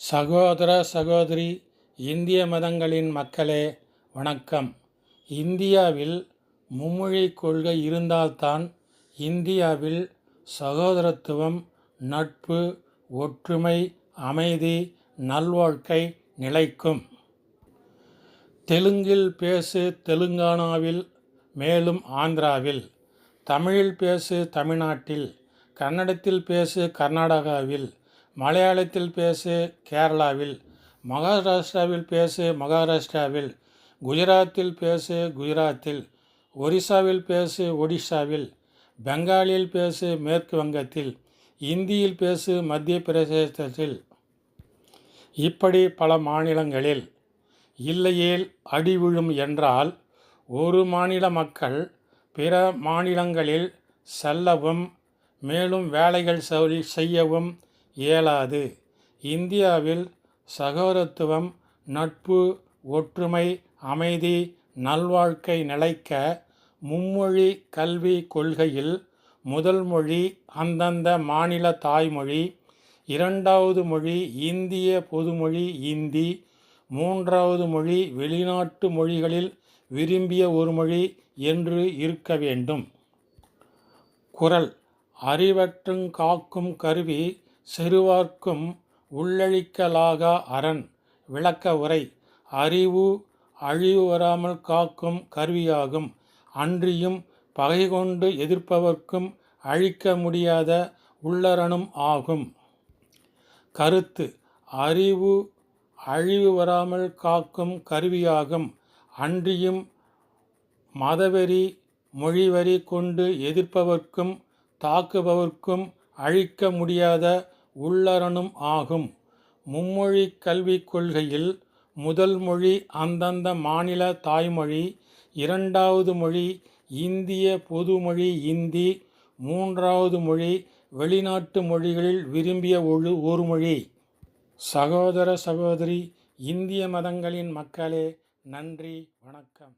சகோதர சகோதரி இந்திய மதங்களின் மக்களே வணக்கம். இந்தியாவில் மும்மொழி கொள்கை இருந்தால்தான் இந்தியாவில் சகோதரத்துவம் நட்பு ஒற்றுமை அமைதி நல்வாழ்க்கை நிலைக்கும். தெலுங்கில் பேசு தெலுங்கானாவில் மேலும் ஆந்திராவில். தமிழில் பேசு தமிழ்நாட்டில். கன்னடத்தில் பேசு கர்நாடகாவில். மலையாளத்தில் பேசு கேரளாவில் மகாராஷ்டிராவில் பேசு மகாராஷ்டிராவில் குஜராத்தில் பேசு குஜராத்தில் ஒரிசாவில் பேசு ஒடிஷாவில் பெங்காலில் பேசு மேற்கு வங்கத்தில் இந்தியில் பேசு மத்திய பிரதேசத்தில். இப்படி பல மாநிலங்களில் இல்லையேல் அடி விழும் என்றால் ஒரு மாநில மக்கள் பிற மாநிலங்களில் செல்லவும் மேலும் வேலைகள் செய்- செய்யவும் இயலாது. இந்தியாவில் சகோதரத்துவம் நட்பு ஒற்றுமை அமைதி நல்வாழ்க்கை நிலைக்க மும்மொழி கல்வி கொள்கையில் முதல் மொழி அந்தந்த மாநில தாய்மொழி இரண்டாவது மொழி இந்திய பொதுமொழி இந்தி மூன்றாவது மொழி வெளிநாட்டு மொழிகளில் விரும்பிய ஒரு மொழி என்று இருக்க வேண்டும். குரல் அறிவற்றும் காக்கும் கருவி செருவார்க்கும் உள்ளழிக்கலாகா அரண் விளக்க உரை. அறிவு அழிவு வராமல் காக்கும் கருவியாகும். அன்றியும் பகை கொண்டு எதிர்ப்பவர்க்கும் அழிக்க முடியாத உள்ளரணும் ஆகும். கருத்து அறிவு அழிவு வராமல் காக்கும் கருவியாகும். அன்றியும் மதவெறி மொழிவரி கொண்டு எதிர்ப்பவர்க்கும் தாக்குபவர்க்கும் அழிக்க முடியாத உள்ளரணும் ஆகும். மும்மொழி கல்விக் கொள்கையில் முதல் மொழி அந்தந்த மாநில தாய்மொழி இரண்டாவது மொழி இந்திய பொதுமொழி இந்தி மூன்றாவது மொழி வெளிநாட்டு மொழிகளில் விரும்பிய ஒரு ஒரு மொழி சகோதர சகோதரி இந்திய மதங்களின் மக்களே நன்றி வணக்கம்.